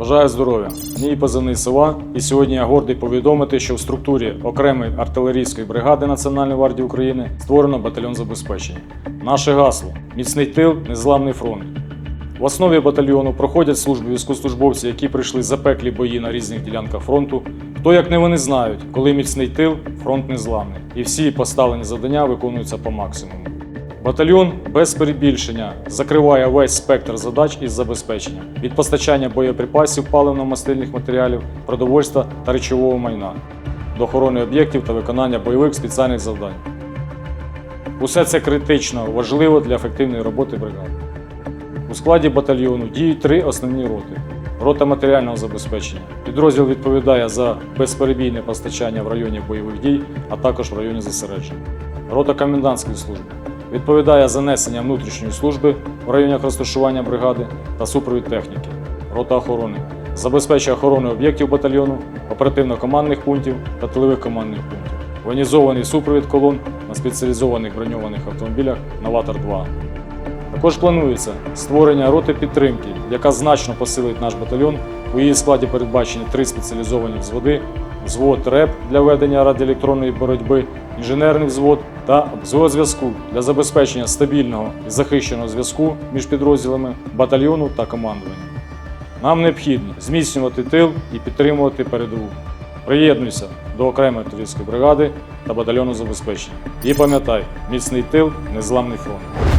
Бажаю здоров'я. Мій позивний села, і сьогодні я гордий повідомити, що в структурі окремої артилерійської бригади Національної гвардії України створено батальйон забезпечення. Наше гасло міцний тил, незламний фронт. В основі батальйону проходять службу військовослужбовці, які прийшли запеклі бої на різних ділянках фронту. Хто як не вони знають, коли міцний тил, фронт незламний, і всі поставлені завдання виконуються по максимуму. Батальйон без перебільшення закриває весь спектр задач із забезпечення від постачання боєприпасів, паливно-мастильних матеріалів, продовольства та речового майна до охорони об'єктів та виконання бойових спеціальних завдань. Усе це критично важливо для ефективної роботи бригади. У складі батальйону діють три основні роти. Рота матеріального забезпечення. Підрозділ відповідає за безперебійне постачання в районі бойових дій, а також в районі зосереджень. Рота комендантської служби відповідає за несення внутрішньої служби в районах розташування бригади та супровід техніки. Рота охорони забезпечує охорону об'єктів батальйону, оперативно-командних пунктів та тилових командних пунктів. Воєнізований супровід колон на спеціалізованих броньованих автомобілях Новатор-2. Також планується створення роти підтримки, яка значно посилить наш батальйон. У її складі передбачені три спеціалізовані взводи: взвод РЕП для ведення радіоелектронної боротьби, інженерний взвод та взвод зв'язку для забезпечення стабільного і захищеного зв'язку між підрозділами батальйону та командування. Нам необхідно зміцнювати тил і підтримувати передову. Приєднуйся до окремої артилерійської бригади та батальйону забезпечення. І пам'ятай, міцний тил, незламний фронт.